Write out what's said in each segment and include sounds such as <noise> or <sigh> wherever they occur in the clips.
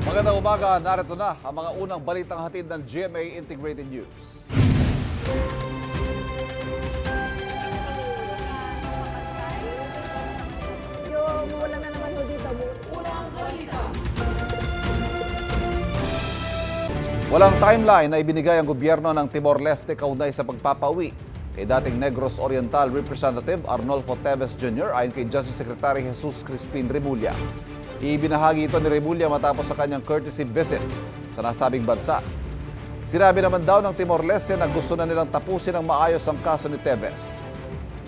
Magandang umaga, narito na ang mga unang balitang hatid ng GMA Integrated News. Yung wala na naman ho dito. Walang timeline na ibinigay ang gobyerno ng Timor-Leste kaunay sa pagpapauwi kay dating Negros Oriental Representative Arnolfo Teves Jr. ayon kay Justice Secretary Jesus Crispin Remulla. Ibinahagi ito ni Remulla matapos sa kanyang courtesy visit sa nasabing bansa. Sinabi naman daw ng Timor-Leste na gusto na nilang tapusin ng maayos ang kaso ni Teves.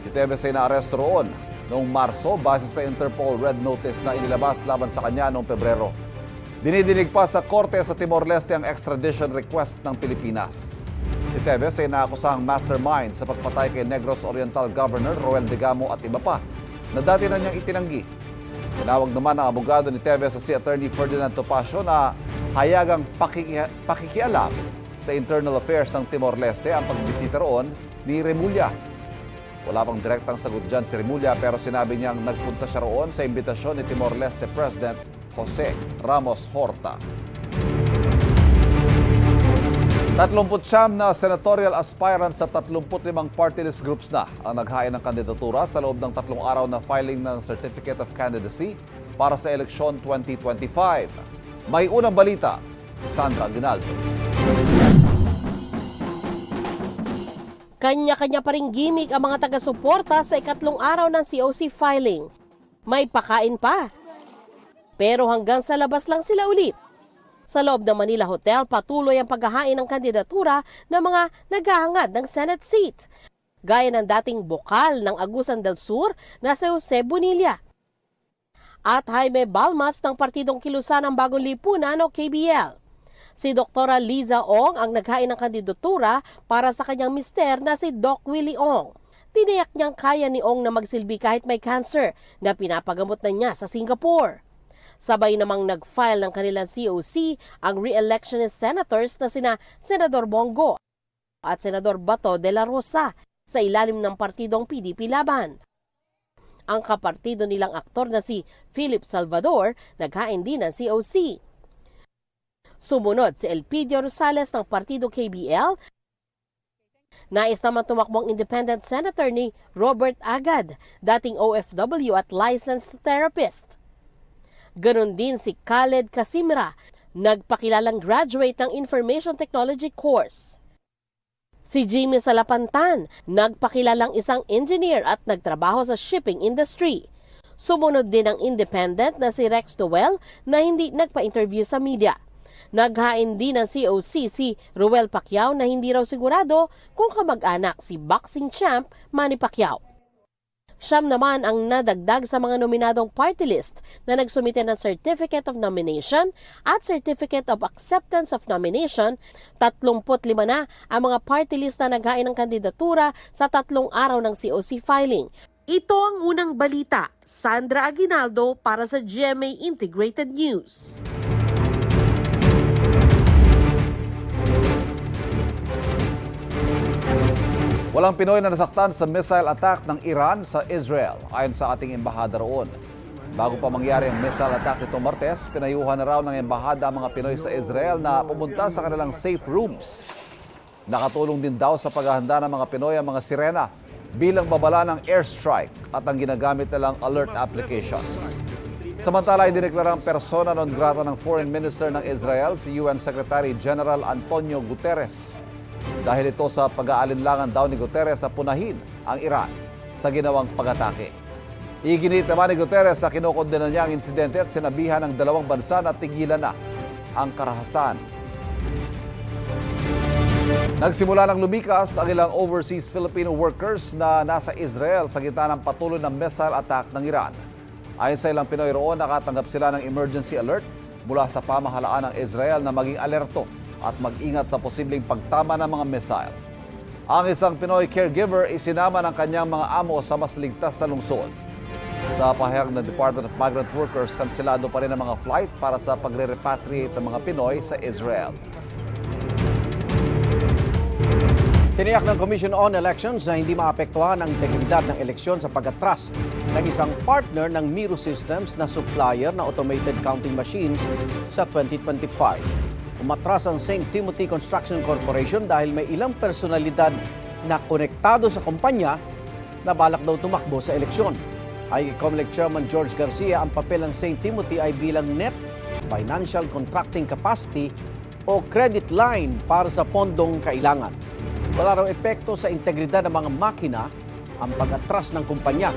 Si Teves ay naaresto roon noong Marso base sa Interpol Red Notice na inilabas laban sa kanya noong Pebrero. Dinidinig pa sa korte sa Timor-Leste ang extradition request ng Pilipinas. Si Teves ay naakusahang mastermind sa pagpatay kay Negros Oriental Governor Roel Degamo at iba pa na dati na niyang itinanggi. Tinawag naman ng abogado ni Teves sa si Attorney Ferdinand Topacio na hayagang pakiki- pakikialam sa internal affairs ng Timor-Leste ang pagbisita roon ni Remulla. Wala pang direktang sagot dyan si Remulla pero sinabi niyang nagpunta siya roon sa imbitasyon ni Timor-Leste President Jose Ramos Horta. 39 na senatorial aspirants sa 35 party list groups na ang naghain ng kandidatura sa loob ng tatlong araw na filing ng Certificate of Candidacy para sa eleksyon 2025. May unang balita si Sandra Aguinaldo. Kanya-kanya pa ring gimmick ang mga taga-suporta sa ikatlong araw ng COC filing. May pakain pa. Pero hanggang sa labas lang sila ulit. Sa loob ng Manila Hotel, patuloy ang paghahain ng kandidatura ng mga naghahangad ng Senate seat. Gaya ng dating bokal ng Agusan del Sur na si Jose Bonilla. At Jaime Balmas ng Partidong Kilusan ng Bagong Lipunan o KBL. Si Dr. Liza Ong ang naghain ng kandidatura para sa kanyang mister na si Doc Willie Ong. Tiniyak niyang kaya ni Ong na magsilbi kahit may cancer na pinapagamot na niya sa Singapore. Sabay namang nag-file ng kanilang COC ang re-electionist senators na sina Senador Bongo at Senador Bato de la Rosa sa ilalim ng partidong PDP Laban. Ang kapartido nilang aktor na si Philip Salvador naghain din ng COC. Sumunod si Elpidio Rosales ng Partido KBL. Nais naman tumakbong independent senator ni Robert Agad, dating OFW at licensed therapist. Ganon din si Khaled Kasimra, nagpakilalang graduate ng Information Technology course. Si Jimmy Salapantan, nagpakilalang isang engineer at nagtrabaho sa shipping industry. Sumunod din ang independent na si Rex Noel na hindi nagpa-interview sa media. Naghain din ng COC si Ruel Pacquiao na hindi raw sigurado kung kamag-anak si boxing champ Manny Pacquiao. Siyam naman ang nadagdag sa mga nominadong party list na nagsumite ng Certificate of Nomination at Certificate of Acceptance of Nomination. 35 na ang mga party list na naghain ng kandidatura sa tatlong araw ng COC filing. Ito ang unang balita. Sandra Aguinaldo para sa GMA Integrated News. Walang Pinoy na nasaktan sa missile attack ng Iran sa Israel ayon sa ating embahada roon. Bago pa mangyari ang missile attack nito Martes, pinayuhan na raw ng embahada ang mga Pinoy sa Israel na pumunta sa kanilang safe rooms. Nakatulong din daw sa paghahanda ng mga Pinoy ang mga sirena bilang babala ng airstrike at ang ginagamit nilang alert applications. Samantala, idineklarang persona non grata ng Foreign Minister ng Israel si UN Secretary General Antonio Guterres dahil ito sa pag-aalinlangan daw ni Guterres sa punahin ang Iran sa ginawang pag-atake. Iginit naman ni Guterres sa kinukondena niya ang insidente at sinabihan ng dalawang bansa na tigilan na ang karahasan. Nagsimula ng lumikas ang ilang overseas Filipino workers na nasa Israel sa gitna ng patuloy na missile attack ng Iran. Ayon sa ilang Pinoy roon, nakatanggap sila ng emergency alert mula sa pamahalaan ng Israel na maging alerto at mag-ingat sa posibleng pagtama ng mga missile. Ang isang Pinoy caregiver isinama ng kanyang mga amo sa mas ligtas sa lungsod. Sa pahayag ng Department of Migrant Workers, kansilado pa rin ang mga flight para sa pagre-repatriate ng mga Pinoy sa Israel. Tiniyak ng Commission on Elections na hindi maapektuhan ang integridad ng eleksyon sa pag-atras ng isang partner ng Miro Systems na supplier na automated counting machines sa 2025. Umatras ang St. Timothy Construction Corporation dahil may ilang personalidad na konektado sa kumpanya na balak daw tumakbo sa eleksyon. Ay COMELEC Chairman George Garcia, ang papel ng St. Timothy ay bilang net financial contracting capacity o credit line para sa pondong kailangan. Wala raw epekto sa integridad ng mga makina ang pag-atras ng kumpanya.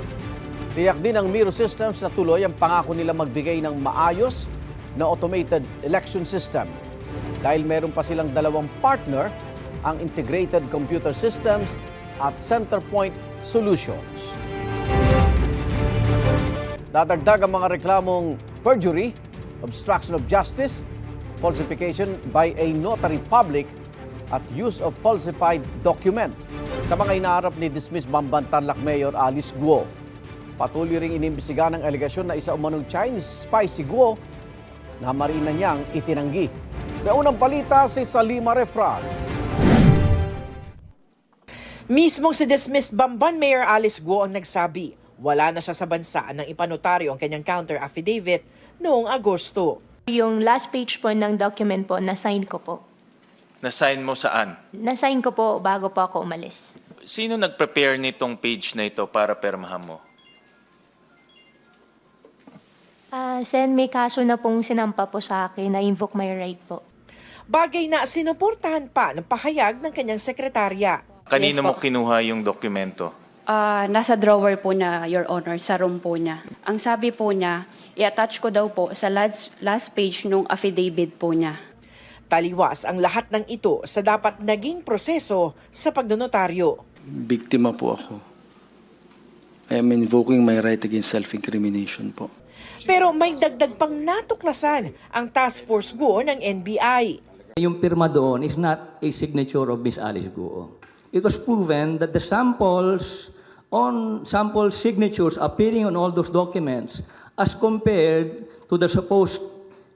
Tiyak din ng Miro Systems na tuloy ang pangako nila magbigay ng maayos na automated election system. Dahil meron pa silang dalawang partner, ang Integrated Computer Systems at Centerpoint Solutions. Dadagdag ang mga reklamong perjury, obstruction of justice, falsification by a notary public at use of falsified document sa mga inaharap ni dismiss Bamban Tarlac Mayor Alice Guo. Patuloy ring inimbestiga ng alegasyon na isa umanong Chinese spy si Guo na marina niyang itinanggi. May unang balita si Salima Refran. Mismong si dismissed Bamban Mayor Alice Guo ang nagsabi, wala na siya sa bansa nang ipanotaryo ang kanyang counter affidavit noong Agosto. Yung last page po ng document po, na-sign ko po. Na-sign mo saan? Na-sign ko po bago po ako umalis. Sino nag-prepare nitong page na ito para permahan mo? Ah, Sen, may kaso na pong sinampa po sa akin na invoke my right po. Bagay na sinuportahan pa ng pahayag ng kanyang sekretarya. Kanino Yes mo kinuha yung dokumento? Ah, nasa drawer po niya, Your Honor, sa room po niya. Ang sabi po niya, i-attach ko daw po sa last, last page nung affidavit po niya. Taliwas ang lahat ng ito sa dapat naging proseso sa pagdonotaryo. Biktima po ako. I am invoking my right against self-incrimination po. Pero may dagdag pang natuklasan ang task force Guo ng NBI. Yung pirma doon is not a signature of Miss Alice Guo. It was proven that the samples on sample signatures appearing on all those documents as compared to the supposed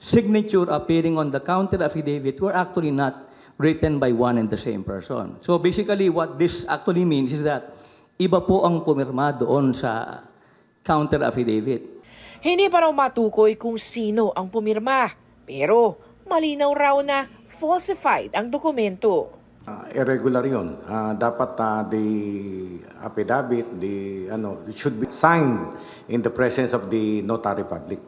signature appearing on the counter affidavit were actually not written by one and the same person. So basically what this actually means is that iba po ang pumirma doon sa counter affidavit. Hindi pa raw matukoy kung sino ang pumirma. Pero malinaw raw na falsified ang dokumento. Ah, irregular yun. Ah, dapat ah, the affidavit, the, ano, it should be signed in the presence of the notary public.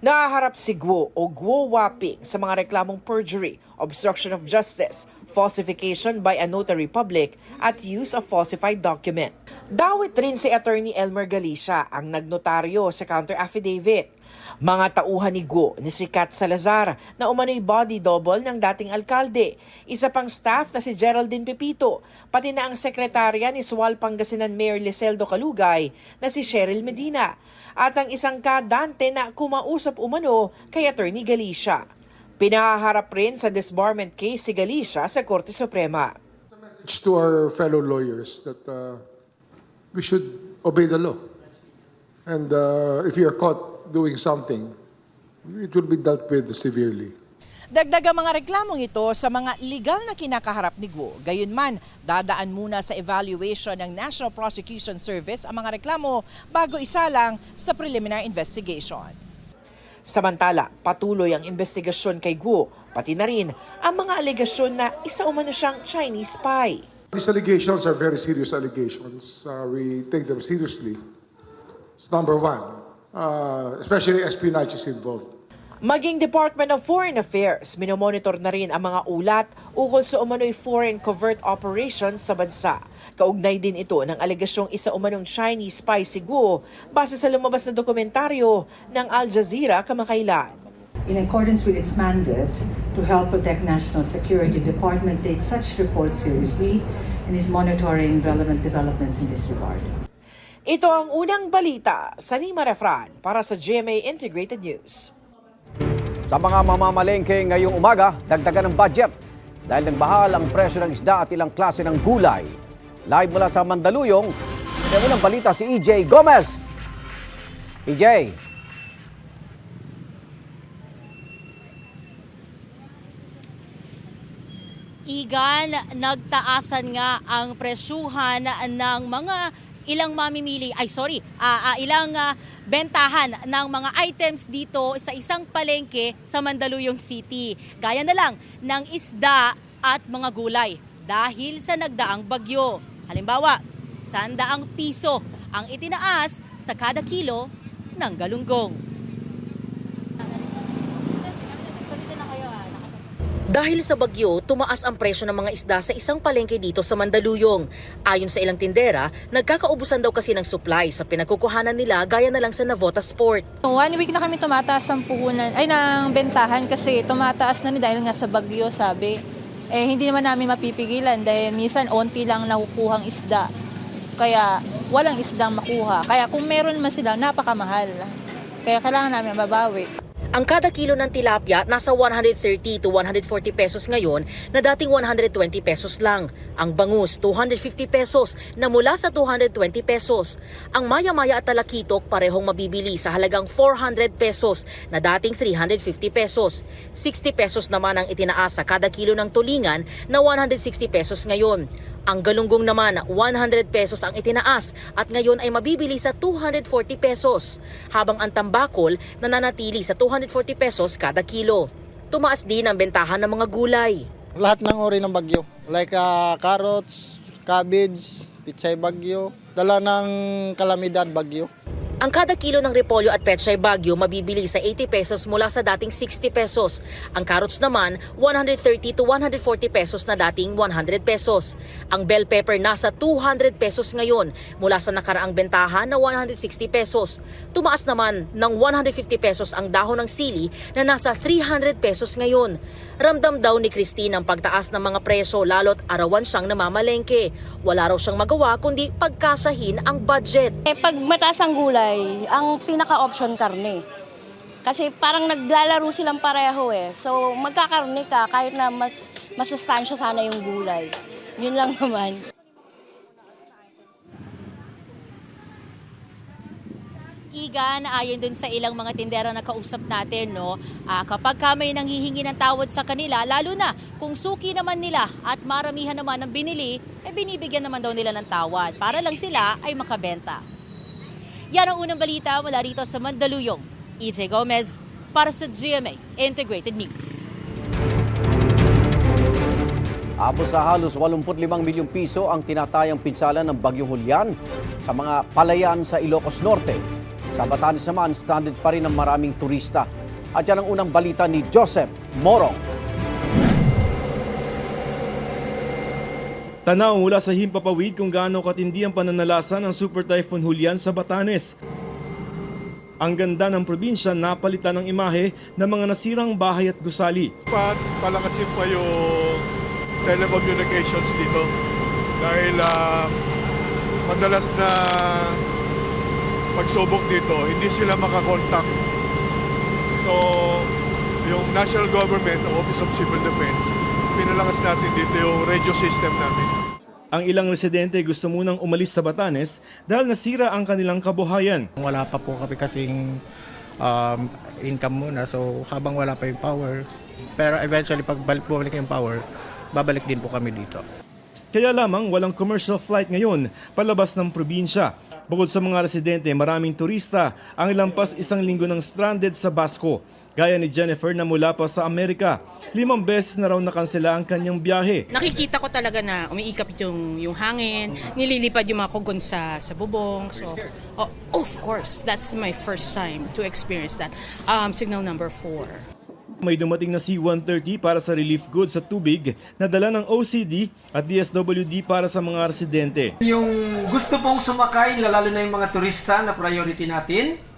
Nahaharap si Guo o Guo Waping sa mga reklamong perjury, obstruction of justice, falsification by a notary public at use of falsified document. Dawit rin si Attorney Elmer Galicia ang nagnotaryo sa counter affidavit. Mga tauhan ni Guo ni si Kat Salazar na umano'y body double ng dating alkalde, isa pang staff na si Geraldine Pepito, pati na ang sekretarya ni Sual Pangasinan Mayor Liseldo Calugay na si Cheryl Medina at ang isang kadante na kumausap umano kay Attorney Galicia. Pinaharap rin sa disbarment case si Galicia sa Korte Suprema. to our fellow lawyers that uh, we should obey the law. And uh, if you are caught doing something, it will be dealt with severely. Dagdag ang mga reklamong ito sa mga legal na kinakaharap ni Guo. Gayunman, dadaan muna sa evaluation ng National Prosecution Service ang mga reklamo bago isalang sa preliminary investigation. Samantala, patuloy ang investigasyon kay Guo, pati na rin ang mga alegasyon na isa umano siyang Chinese spy. These allegations are very serious allegations. Uh, we take them seriously. It's number one, uh, especially espionage is involved. Maging Department of Foreign Affairs, minomonitor na rin ang mga ulat ukol sa umano'y foreign covert operations sa bansa. Kaugnay din ito ng alegasyong isa umanong Chinese spy si Guo base sa lumabas na dokumentaryo ng Al Jazeera kamakailan. In accordance with its mandate to help protect national security, department takes such reports seriously and is monitoring relevant developments in this regard. Ito ang unang balita sa Lima Refran para sa GMA Integrated News. Sa mga mamamalengke ngayong umaga, dagdagan ng budget dahil nagbahal ang presyo ng isda at ilang klase ng gulay. Live mula sa Mandaluyong, may unang balita si EJ Gomez. EJ, Igan, nagtaasan nga ang presyuhan ng mga ilang mamimili, ay sorry, ah, ah, ilang ah, bentahan ng mga items dito sa isang palengke sa Mandaluyong City. Gaya na lang ng isda at mga gulay dahil sa nagdaang bagyo. Halimbawa, sandaang piso ang itinaas sa kada kilo ng galunggong. Dahil sa bagyo, tumaas ang presyo ng mga isda sa isang palengke dito sa Mandaluyong. Ayon sa ilang tindera, nagkakaubusan daw kasi ng supply sa pinagkukuhanan nila gaya na lang sa Navota Sport. One week na kami tumataas ng puhunan, ay ng bentahan kasi tumataas na ni dahil nga sa bagyo sabi. Eh hindi naman namin mapipigilan dahil minsan onti lang nakukuhang isda. Kaya walang isdang makuha. Kaya kung meron man sila, napakamahal. Kaya kailangan namin mabawi. Ang kada kilo ng tilapia nasa 130 to 140 pesos ngayon na dating 120 pesos lang. Ang bangus 250 pesos na mula sa 220 pesos. Ang maya-maya at talakitok parehong mabibili sa halagang 400 pesos na dating 350 pesos. 60 pesos naman ang itinaas sa kada kilo ng tulingan na 160 pesos ngayon. Ang galunggong naman, 100 pesos ang itinaas at ngayon ay mabibili sa 240 pesos. Habang ang tambakol nananatili sa 240 pesos kada kilo. Tumaas din ang bentahan ng mga gulay. Lahat ng uri ng bagyo. Like ah, carrots, cabbage, pichay bagyo, dala ng kalamidad bagyo. Ang kada kilo ng repolyo at pechay bagyo mabibili sa 80 pesos mula sa dating 60 pesos. Ang carrots naman 130 to 140 pesos na dating 100 pesos. Ang bell pepper nasa 200 pesos ngayon mula sa nakaraang bentahan na 160 pesos. Tumaas naman ng 150 pesos ang dahon ng sili na nasa 300 pesos ngayon. Ramdam daw ni Christine ang pagtaas ng mga presyo lalo't arawan siyang namamalengke. Wala raw siyang magawa kundi pagkasahin ang budget. Eh, pag mataas ang gulay, ang pinaka-option karne. Kasi parang naglalaro silang pareho eh. So magkakarne ka kahit na mas masustansya sana yung gulay. Yun lang naman. Igan, ayon dun sa ilang mga tindera na kausap natin, no, ah, kapag ka may nanghihingi ng tawad sa kanila, lalo na kung suki naman nila at maramihan naman ang binili, eh binibigyan naman daw nila ng tawad para lang sila ay makabenta. Yan ang unang balita mula rito sa Mandaluyong. EJ Gomez para sa GMA Integrated News. Abot sa halos 85 milyong piso ang tinatayang pinsala ng Bagyong Hulyan sa mga palayan sa Ilocos Norte. Sa Batanes naman, stranded pa rin ang maraming turista. At yan ang unang balita ni Joseph Morong. Tanaw mula sa himpapawid kung gaano katindi ang pananalasa ng Super Typhoon Julian sa Batanes. Ang ganda ng probinsya napalitan ng imahe ng mga nasirang bahay at gusali. Pa palakasin pa yung telecommunications dito. Dahil ah, madalas na pagsubok dito, hindi sila makakontakt. So, yung national government, Office of Civil Defense, pinalakas natin dito yung radio system namin. Ang ilang residente gusto munang umalis sa Batanes dahil nasira ang kanilang kabuhayan. Wala pa po kami kasing um, income muna, so habang wala pa yung power, pero eventually pag balik, bumalik yung power, babalik din po kami dito. Kaya lamang walang commercial flight ngayon palabas ng probinsya. Bukod sa mga residente, maraming turista ang ilampas isang linggo ng stranded sa Basco. Gaya ni Jennifer na mula pa sa Amerika. Limang beses na raw nakansela ang kanyang biyahe. Nakikita ko talaga na umiikap yung, yung hangin, nililipad yung mga kugon sa, sa bubong. So, oh, of course, that's my first time to experience that. Um, signal number four. May dumating na C-130 para sa relief goods sa tubig na dala ng OCD at DSWD para sa mga residente. Yung gusto pong sumakay, lalo na yung mga turista na priority natin.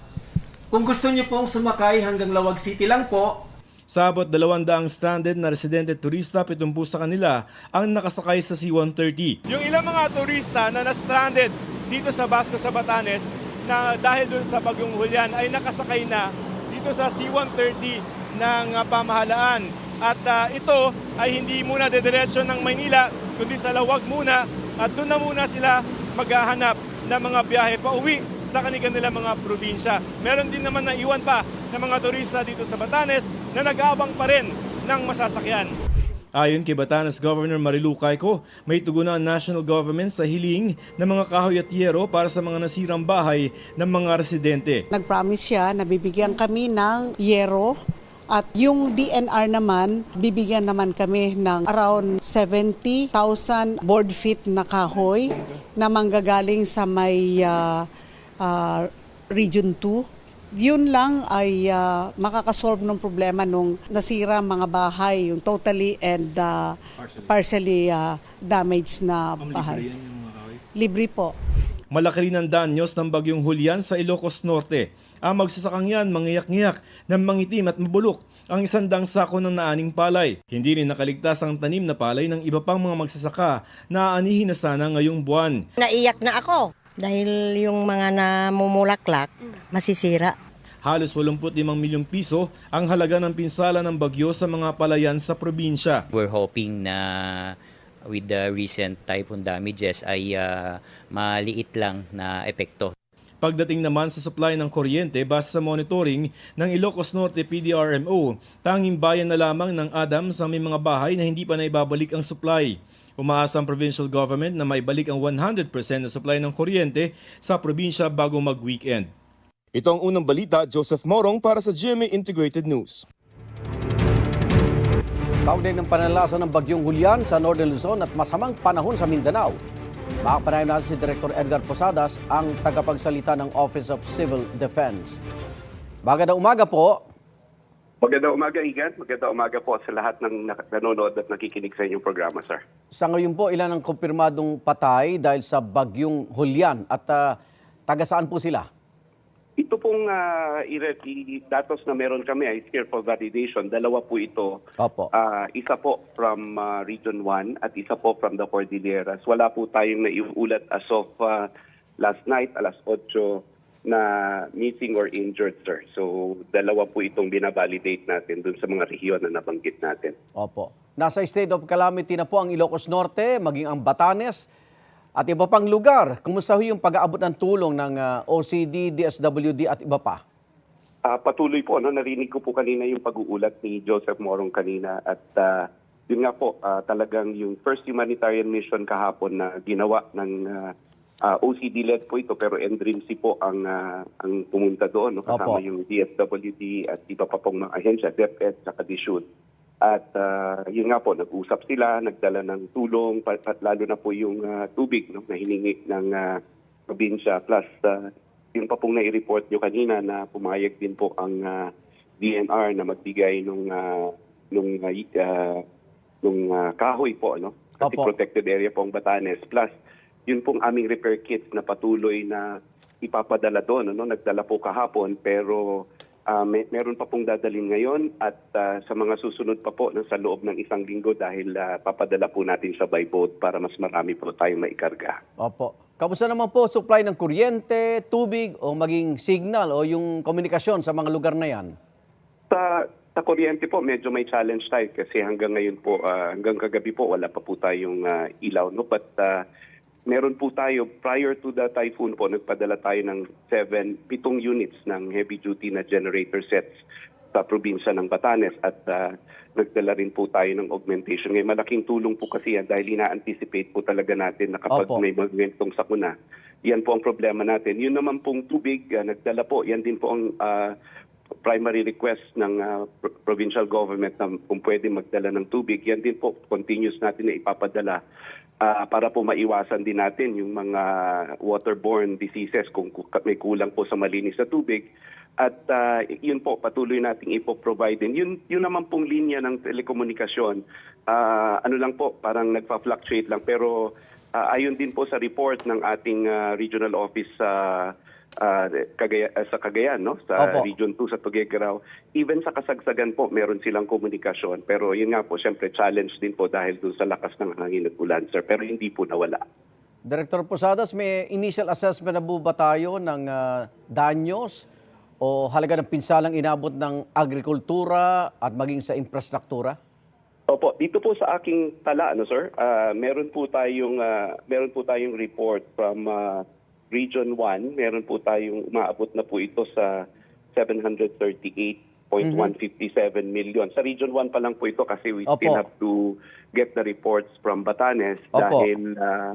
Kung gusto niyo pong sumakay hanggang Lawag City lang po, Sa abot 200 stranded na residente turista, 70 sa kanila ang nakasakay sa C-130. Yung ilang mga turista na na-stranded dito sa Basco sa Batanes na dahil dun sa bagyong Julian ay nakasakay na dito sa C-130 ng ah, pamahalaan. At ah, ito ay hindi muna dediretso ng Maynila kundi sa Lawag muna at doon na muna sila maghahanap ng mga biyahe pa uwi sa kanilang mga probinsya. Meron din naman na iwan pa ng mga turista dito sa Batanes na nag-aabang pa rin ng masasakyan. Ayon kay Batanes Governor Marilu Cayco, may tugon na ang national government sa hiling ng mga kahoy at yero para sa mga nasirang bahay ng mga residente. Nag-promise siya na bibigyan kami ng yero at yung DNR naman, bibigyan naman kami ng around 70,000 board feet na kahoy na manggagaling sa may ah, ah, Region 2. Yun lang ay ah, makakasolve ng problema nung nasira mga bahay, yung totally and ah, partially ah, damaged na bahay. Libre po. Malaki rin ang danyos ng bagyong Julian sa Ilocos Norte. Ang magsasakang yan mangiyak-ngiyak ng mangitim at mabulok ang isandang sako ng naaning palay. Hindi rin nakaligtas ang tanim na palay ng iba pang mga magsasaka na aanihin na sana ngayong buwan. Naiyak na ako dahil yung mga namumulaklak masisira. Halos 85 milyong piso ang halaga ng pinsala ng bagyo sa mga palayan sa probinsya. We're hoping na with the recent typhoon damages ay ah, maliit lang na epekto. Pagdating naman sa supply ng kuryente base sa monitoring ng Ilocos Norte PDRMO, tanging bayan na lamang ng Adams ang may mga bahay na hindi pa naibabalik ang supply. Umaasa ang provincial government na maibalik ang 100% na supply ng kuryente sa probinsya bago mag-weekend. Ito ang unang balita, Joseph Morong para sa GMA Integrated News. Kaugnay ng panalasa ng bagyong Julian sa Northern Luzon at masamang panahon sa Mindanao. Makapanayon natin si Director Edgar Posadas, ang tagapagsalita ng Office of Civil Defense. Magandang umaga po. Magandang umaga, Igan. Magandang umaga po sa lahat ng nanonood at nakikinig sa inyong programa, sir. Sa ngayon po, ilan ang kumpirmadong patay dahil sa bagyong Julian at ah, taga saan po sila? Ito pong uh, datos na meron kami ay here for validation. Dalawa po ito. Opo. Ah, isa po from ah, Region 1 at isa po from the Cordilleras. Wala po tayong naiulat as of ah, last night, alas 8, na missing or injured, sir. So, dalawa po itong binabalidate natin dun sa mga rehiyon na nabanggit natin. Opo. Nasa state of calamity na po ang Ilocos Norte, maging ang Batanes at iba pang lugar. Kumusta ho yung pag-aabot ng tulong ng ah, OCD, DSWD at iba pa? Ah, patuloy po, no? narinig ko po kanina yung pag-uulat ni Joseph Morong kanina at ah, yun nga po, ah, talagang yung first humanitarian mission kahapon na ginawa ng ah, ah, OCD-led po ito pero NDRIMC po ang, ah, ang pumunta doon, no? kasama Opo. yung DSWD at iba pa pong mga ahensya, DepEd, saka DSUD. At ah, yun nga po, nag-usap sila, nagdala ng tulong, pa- lalo na po yung ah, tubig no, na hiningi ng ah, probinsya. Plus, ah, yung pa pong nai-report nyo kanina na pumayag din po ang ah, DNR na magbigay nung, ah, nung, ah, nung ah, kahoy po, no? Kasi Opo. protected area po ang Batanes. Plus, yun pong aming repair kits na patuloy na ipapadala doon. Ano? Nagdala po kahapon pero ah, may, meron pa pong dadalhin ngayon at ah, sa mga susunod pa po no, sa loob ng isang linggo dahil ah, papadala po natin sa by boat para mas marami po tayong maikarga. Opo. Kamusta naman po supply ng kuryente, tubig o maging signal o yung komunikasyon sa mga lugar na yan? Sa sa kuryente po, medyo may challenge tayo kasi hanggang ngayon po, ah, hanggang kagabi po, wala pa po tayong ah, ilaw. No? But ah, meron po tayo, prior to the typhoon po, nagpadala tayo ng seven, pitong units ng heavy duty na generator sets sa probinsya ng Batanes at ah, nagdala rin po tayo ng augmentation. Ngayon, malaking tulong po kasi yan dahil ina-anticipate po talaga natin na kapag Opo. may mga ganitong sakuna, yan po ang problema natin. Yun naman pong tubig, ah, nagdala po, yan din po ang ah, primary request ng pro- provincial government na kung pwede magdala ng tubig. Yan din po, continuous natin na ipapadala ah, para po maiwasan din natin yung mga waterborne diseases kung ku- may kulang po sa malinis na tubig. At ah, yun po, patuloy nating ipo-provide din. Yun, yun naman pong linya ng telekomunikasyon, ah, ano lang po, parang nagpa-fluctuate lang. Pero ah, ayon din po sa report ng ating ah, regional office sa ah, Cagaya- ah, sa Cagayan, no? sa Opo. Region 2 sa Tuguegarao. Even sa Kasagsagan po, meron silang komunikasyon. Pero yun nga po, siyempre challenge din po dahil dun sa lakas ng hangin at ulan, sir. Pero hindi po nawala. Director Posadas, may initial assessment na po ba tayo ng ah, danyos o halaga ng pinsalang inabot ng agrikultura at maging sa infrastruktura? Opo, dito po sa aking tala, ano sir, ah, meron po tayong ah, meron po tayong report from ah, Region 1. Meron po tayong umaabot na po ito sa 738 0.157 million. Sa Region 1 pa lang po ito kasi we Opo. still have to get the reports from Batanes Opo. dahil ah,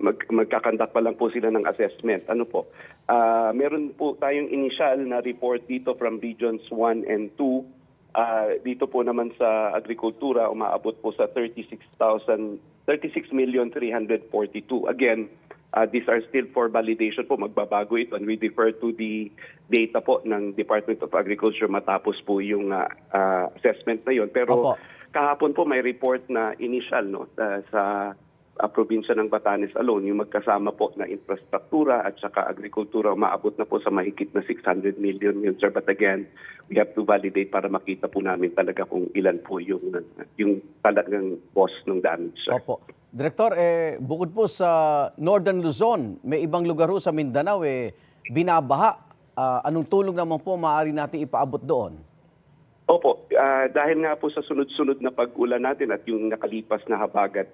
mag, magkakandak pa lang po sila ng assessment. Ano po? Ah, meron po tayong initial na report dito from Regions 1 and 2. Ah, dito po naman sa agrikultura umaabot po sa 36,000 36,342. Again, uh, these are still for validation po. Magbabago ito and we defer to the data po ng Department of Agriculture matapos po yung uh, uh, assessment na yon. Pero Opo. kahapon po may report na initial no uh, sa uh, probinsya ng Batanes alone, yung magkasama po na infrastruktura at saka agrikultura, umaabot na po sa mahigit na 600 million yun, sir. But again, we have to validate para makita po namin talaga kung ilan po yung, yung talagang cost ng damage, sir. Opo. Direktor, eh, bukod po sa Northern Luzon, may ibang lugar ho sa Mindanao, eh, binabaha. Ah, anong tulong naman po maaari natin ipaabot doon? Opo, ah, dahil nga po sa sunod-sunod na pag-ulan natin at yung nakalipas na habagat,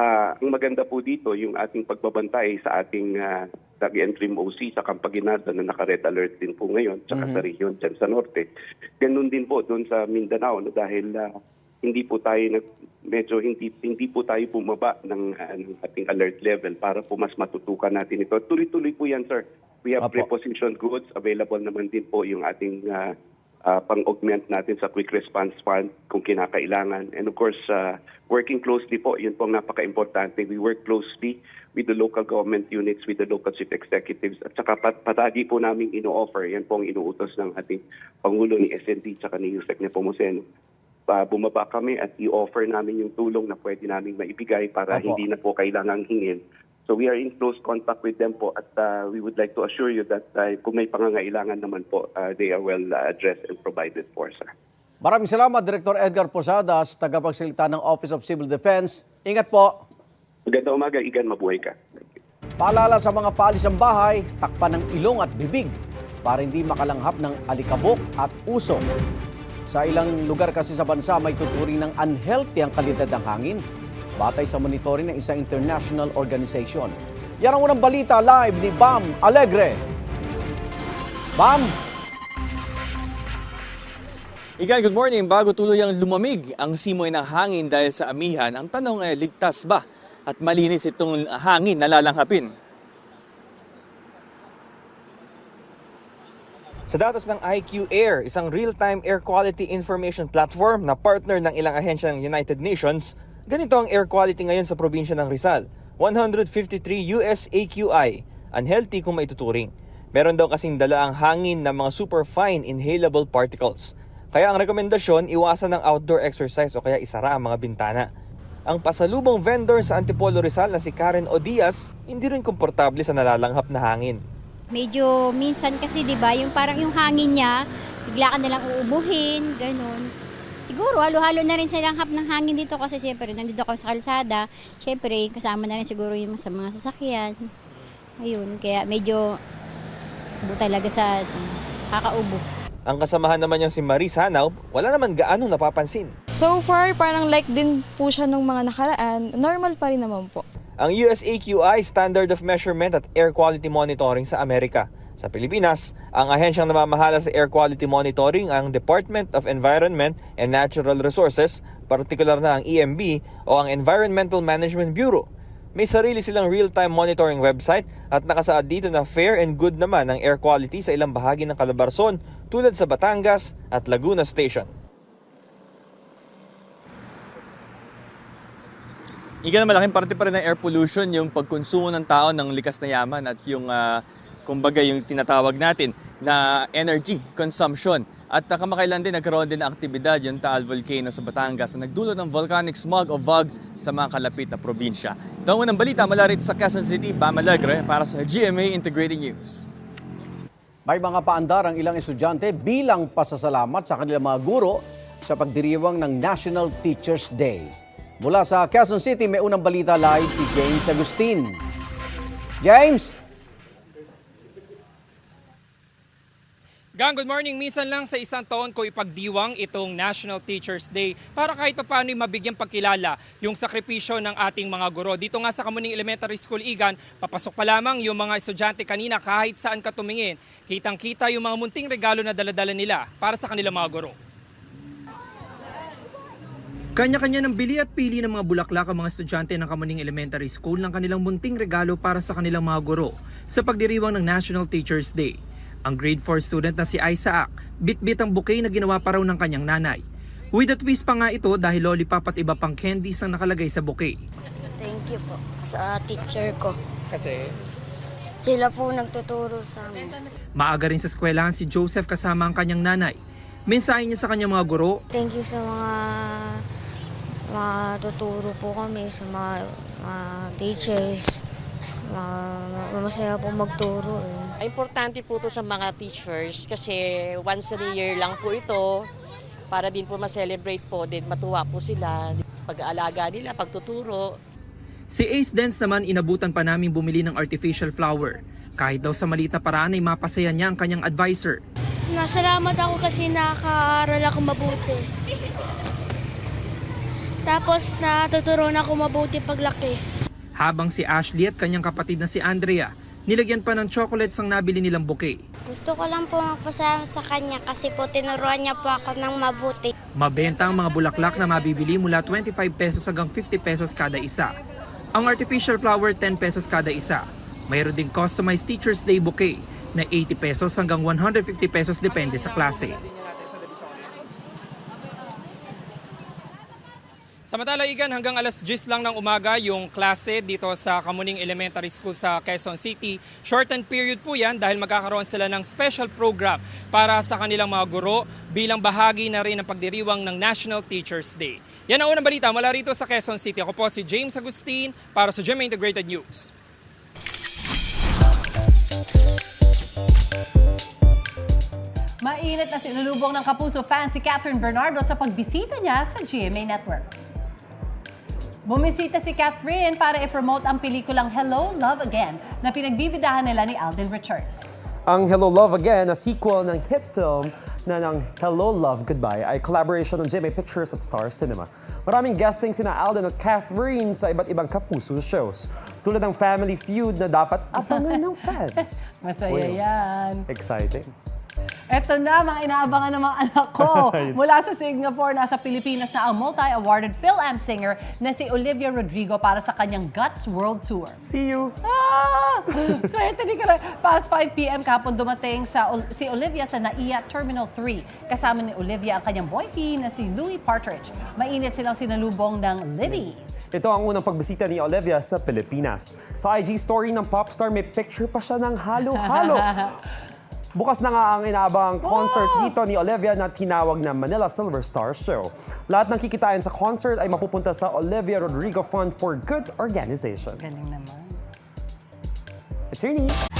ah, ang maganda po dito yung ating pagbabantay sa ating uh, entry OC sa Campaginada na naka-red alert din po ngayon, tsaka Mhm. sa region dyan sa norte. Ganun din po doon sa Mindanao no, dahil ah, hindi po tayo nag, medyo hindi hindi po tayo bumaba ng, ng ating alert level para po mas matutukan natin ito. Tuloy-tuloy po yan, sir. We have Apo. prepositioned goods. Available naman din po yung ating ah, ah, pang-augment natin sa Quick Response Fund kung kinakailangan. And of course, ah, working closely po, yun po ang napaka-importante. We work closely with the local government units, with the local chief executives, at saka pat patagi po namin ino-offer. Yan po ang inuutos ng ating Pangulo ni SND at ni Yusek Nepomuceno. Pa bumaba kami at i-offer namin yung tulong na pwede namin maibigay para Apo. hindi na po kailangang hingin. So we are in close contact with them po at uh, we would like to assure you that uh, kung may pangangailangan naman po, uh, they are well uh, addressed and provided for, sir. Maraming salamat, Director Edgar Posadas, tagapagsalita ng Office of Civil Defense. Ingat po. Maganda umaga, Igan, mabuhay ka. Paalala sa mga paalis ng bahay, takpan ng ilong at bibig para hindi makalanghap ng alikabok at usok. Sa ilang lugar kasi sa bansa may tuturing ng unhealthy ang kalidad ng hangin batay sa monitoring ng isang international organization. Yan ang unang balita live ni Bam Alegre. Bam! Igan, good morning. Bago tuluyang lumamig ang simoy ng hangin dahil sa amihan, ang tanong ay ligtas ba at malinis itong hangin na lalanghapin? Sa datos ng IQ Air, isang real-time air quality information platform na partner ng ilang ahensya ng United Nations, ganito ang air quality ngayon sa probinsya ng Rizal. 153 US AQI, unhealthy kung maituturing. Meron daw kasing dala ang hangin ng mga superfine inhalable particles. Kaya ang rekomendasyon, iwasan ng outdoor exercise o kaya isara ang mga bintana. Ang pasalubong vendor sa Antipolo Rizal na si Karen Odias, hindi rin komportable sa nalalanghap na hangin. Medyo minsan kasi 'di ba, yung parang yung hangin niya, bigla ka na lang uubuhin, ganun. Siguro halo-halo na rin sa langhap ng hangin dito kasi siyempre nandito ako sa kalsada. Siyempre kasama na rin siguro yung sa mga sasakyan. Ayun, kaya medyo bu talaga sa kakaubo. Ang kasamahan naman niyang si Marie Sanaw, wala naman gaano napapansin. So far, parang like din po siya nung mga nakaraan. Normal pa rin naman po. Ang USAQI Standard of Measurement at Air Quality Monitoring sa Amerika. Sa Pilipinas, ang ahensyang namamahala sa air quality monitoring ang Department of Environment and Natural Resources, partikular na ang EMB o ang Environmental Management Bureau. May sarili silang real-time monitoring website at nakasaad dito na fair and good naman ang air quality sa ilang bahagi ng Calabarzon tulad sa Batangas at Laguna Station. Iga na malaking parte pa rin ng air pollution yung pagkonsumo ng tao ng likas na yaman at yung ah, kumbaga yung tinatawag natin na energy consumption. At uh, din nagkaroon din ng aktibidad yung Taal Volcano sa Batangas na nagdulot ng volcanic smog o VOG sa mga kalapit na probinsya. Ito ang balita mula rito sa Quezon City, Bam Alegre para sa GMA Integrated News. May mga paandar ang ilang estudyante bilang pasasalamat sa kanilang mga guro sa pagdiriwang ng National Teachers Day. Mula sa Quezon City, may unang balita live si James Agustin. James! Gang, good morning. Minsan lang sa isang taon ko ipagdiwang itong National Teachers Day para kahit pa paano mabigyang pagkilala yung sakripisyo ng ating mga guro. Dito nga sa Kamuning Elementary School Igan, papasok pa lamang yung mga estudyante kanina kahit saan ka tumingin. Kitang-kita yung mga munting regalo na daladala nila para sa kanilang mga guro. Kanya-kanya ng bili at pili ng mga bulaklak ang mga estudyante ng Kamuning Elementary School ng kanilang munting regalo para sa kanilang mga guro sa pagdiriwang ng National Teachers Day. Ang grade 4 student na si Isaac, bit-bit ang bouquet na ginawa pa raw ng kanyang nanay. With a twist pa nga ito dahil lollipop at iba pang candies ang nakalagay sa bouquet. Thank you po sa teacher ko. Kasi? Sila po nagtuturo sa amin. Maaga rin sa eskwelahan si Joseph kasama ang kanyang nanay. Mensahe niya sa kanyang mga guro, Thank you sa mga mga tuturo po kami sa mga, mga teachers. Ma- masaya po magturo eh. Importante po to sa mga teachers kasi once a year lang po ito para din po ma-celebrate po din matuwa po sila pag-aalaga nila, pagtuturo. Si Ace Dance naman inabutan pa namin bumili ng artificial flower. Kahit daw sa maliit na paraan ay mapasaya niya ang kanyang advisor. Nasalamat ako kasi nakaaral ako mabuti. Tapos natuturuan ako mabuti paglaki. Habang si Ashley at kanyang kapatid na si Andrea, nilagyan pa ng chocolates ang nabili nilang bouquet. Gusto ko lang po magpasalamat sa kanya kasi po tinuruan niya po ako ng mabuti. Mabenta ang mga bulaklak na mabibili mula 25 pesos hanggang 50 pesos kada isa. Ang artificial flower 10 pesos kada isa. Mayroon ding customized Teacher's Day bouquet na 80 pesos hanggang 150 pesos depende sa klase. Samantala, Igan, hanggang alas 10 lang ng umaga yung klase dito sa Kamuning Elementary School sa Quezon City. Shortened period po yan dahil magkakaroon sila ng special program para sa kanilang mga guro bilang bahagi na rin ng pagdiriwang ng National Teachers Day. Yan ang unang balita mula rito sa Quezon City. Ako po si James Agustin para sa GMA Integrated News. Mainit na sinulubong ng Kapuso fan si Catherine Bernardo sa pagbisita niya sa GMA Network. Bumisita si Catherine para i-promote ang pelikulang Hello, Love Again na pinagbibidahan nila ni Alden Richards. Ang Hello Love Again na sequel ng hit film na ng Hello Love Goodbye ay collaboration ng GMA Pictures at Star Cinema. Maraming guesting sina Alden at Catherine sa iba't ibang kapuso shows. Tulad ng Family Feud na dapat abangan ng <laughs> fans. Masaya Uy, yan. Exciting. Eto na, mga inaabangan ng mga anak ko. <laughs> Mula sa Singapore, nasa Pilipinas na ang multi-awarded Phil-Am singer na si Olivia Rodrigo para sa kanyang Guts World Tour. See you! Ah! <laughs> Swerte ni ka Past 5 p.m. kapon dumating sa si Olivia sa NAIA Terminal 3. Kasama ni Olivia ang kanyang boyfriend na si Louis Partridge. Mainit silang sinalubong ng Libby. Ito ang unang pagbisita ni Olivia sa Pilipinas. Sa IG story ng popstar, may picture pa siya ng halo-halo. <laughs> Bukas na nga ang inaabang concert dito ni Olivia na tinawag na Manila Silver Star Show. Lahat ng kikitain sa concert ay mapupunta sa Olivia Rodrigo Fund for Good Organization. Galing naman. Attorney!